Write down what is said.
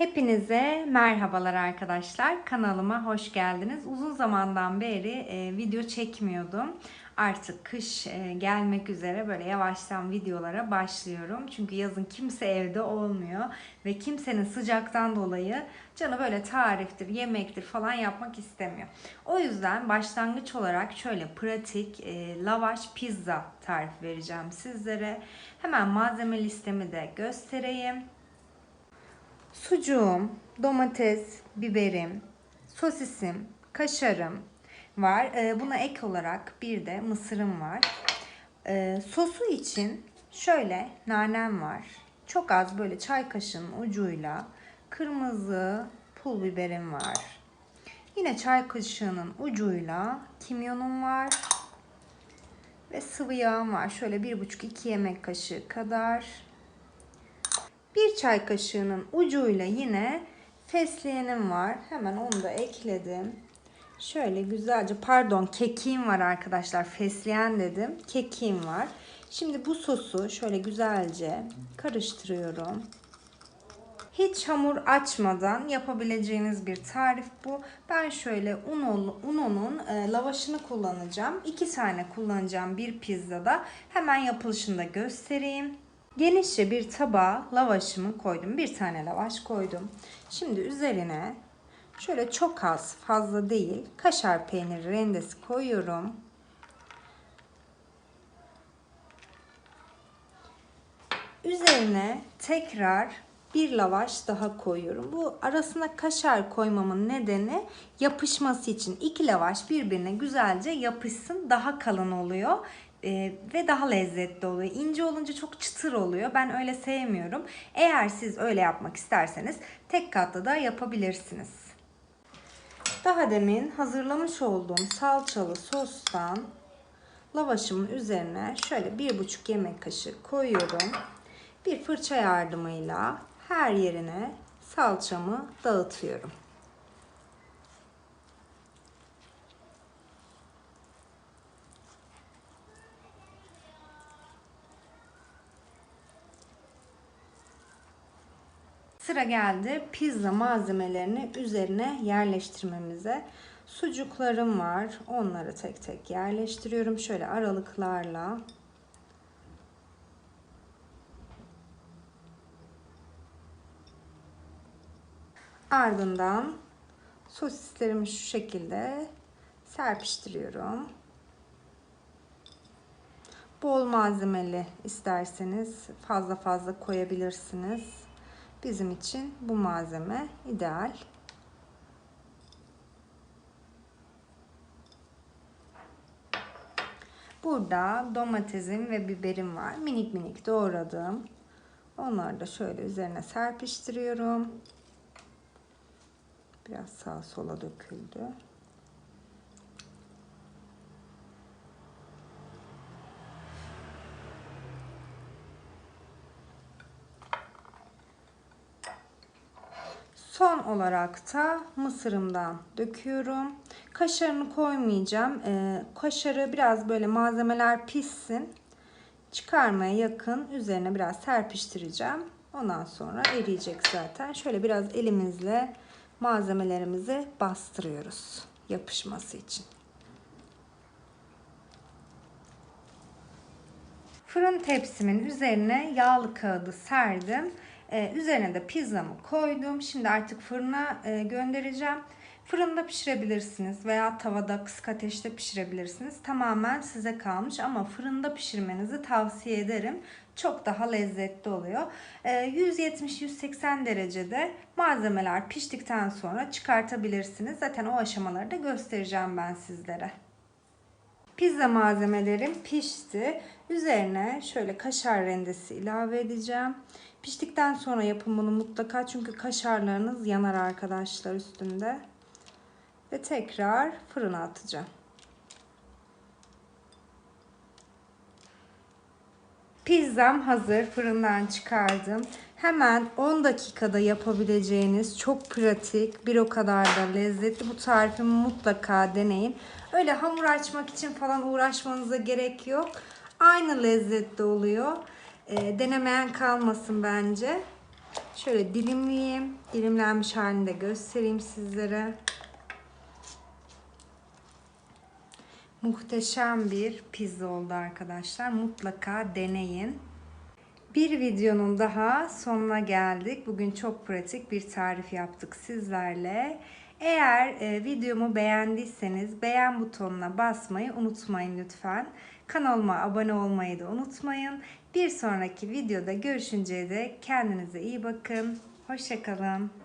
Hepinize merhabalar arkadaşlar. Kanalıma hoş geldiniz. Uzun zamandan beri e, video çekmiyordum. Artık kış e, gelmek üzere böyle yavaştan videolara başlıyorum. Çünkü yazın kimse evde olmuyor ve kimsenin sıcaktan dolayı canı böyle tariftir, yemektir falan yapmak istemiyor. O yüzden başlangıç olarak şöyle pratik e, lavaş pizza tarifi vereceğim sizlere. Hemen malzeme listemi de göstereyim. Sucuğum, domates, biberim, sosisim, kaşarım var. Ee, buna ek olarak bir de mısırım var. Ee, sosu için şöyle nanem var. Çok az böyle çay kaşığının ucuyla kırmızı pul biberim var. Yine çay kaşığının ucuyla kimyonum var. Ve sıvı yağım var. Şöyle 1,5-2 yemek kaşığı kadar. Bir çay kaşığının ucuyla yine fesleğenim var. Hemen onu da ekledim. Şöyle güzelce pardon kekiğim var arkadaşlar. Fesleğen dedim. Kekiğim var. Şimdi bu sosu şöyle güzelce karıştırıyorum. Hiç hamur açmadan yapabileceğiniz bir tarif bu. Ben şöyle unolu, unonun e, lavaşını kullanacağım. İki tane kullanacağım bir pizzada. Hemen yapılışını da göstereyim. Genişçe bir tabağa lavaşımı koydum. Bir tane lavaş koydum. Şimdi üzerine şöyle çok az fazla değil kaşar peyniri rendesi koyuyorum. Üzerine tekrar bir lavaş daha koyuyorum. Bu arasına kaşar koymamın nedeni yapışması için. iki lavaş birbirine güzelce yapışsın daha kalın oluyor e, ve daha lezzetli oluyor. İnce olunca çok çıtır oluyor. Ben öyle sevmiyorum. Eğer siz öyle yapmak isterseniz tek katlı da yapabilirsiniz. Daha demin hazırlamış olduğum salçalı sostan lavaşımın üzerine şöyle bir buçuk yemek kaşığı koyuyorum. Bir fırça yardımıyla her yerine salçamı dağıtıyorum. Sıra geldi pizza malzemelerini üzerine yerleştirmemize. Sucuklarım var. Onları tek tek yerleştiriyorum. Şöyle aralıklarla. Ardından sosislerimi şu şekilde serpiştiriyorum. Bol malzemeli isterseniz fazla fazla koyabilirsiniz. Bizim için bu malzeme ideal. Burada domatesim ve biberim var. Minik minik doğradım. Onları da şöyle üzerine serpiştiriyorum. Biraz sağa sola döküldü. Son olarak da mısırımdan döküyorum. Kaşarını koymayacağım. Ee, kaşarı biraz böyle malzemeler pişsin. Çıkarmaya yakın üzerine biraz serpiştireceğim. Ondan sonra eriyecek zaten. Şöyle biraz elimizle malzemelerimizi bastırıyoruz yapışması için. Fırın tepsimin üzerine yağlı kağıdı serdim. Ee, üzerine de pizzamı koydum. Şimdi artık fırına e, göndereceğim. Fırında pişirebilirsiniz veya tavada kısık ateşte pişirebilirsiniz. Tamamen size kalmış ama fırında pişirmenizi tavsiye ederim. Çok daha lezzetli oluyor. Ee, 170-180 derecede malzemeler piştikten sonra çıkartabilirsiniz. Zaten o aşamaları da göstereceğim ben sizlere. Pizza malzemelerim pişti. Üzerine şöyle kaşar rendesi ilave edeceğim. Piştikten sonra yapın bunu mutlaka çünkü kaşarlarınız yanar arkadaşlar üstünde. Ve tekrar fırına atacağım. Pizzam hazır. Fırından çıkardım. Hemen 10 dakikada yapabileceğiniz çok pratik, bir o kadar da lezzetli bu tarifimi mutlaka deneyin. Öyle hamur açmak için falan uğraşmanıza gerek yok. Aynı lezzette oluyor. E, denemeyen kalmasın bence. Şöyle dilimleyeyim. Dilimlenmiş halini de göstereyim sizlere. Muhteşem bir pizza oldu arkadaşlar. Mutlaka deneyin. Bir videonun daha sonuna geldik. Bugün çok pratik bir tarif yaptık sizlerle. Eğer e, videomu beğendiyseniz beğen butonuna basmayı unutmayın lütfen. Kanalıma abone olmayı da unutmayın. Bir sonraki videoda görüşünceye dek kendinize iyi bakın. Hoşçakalın.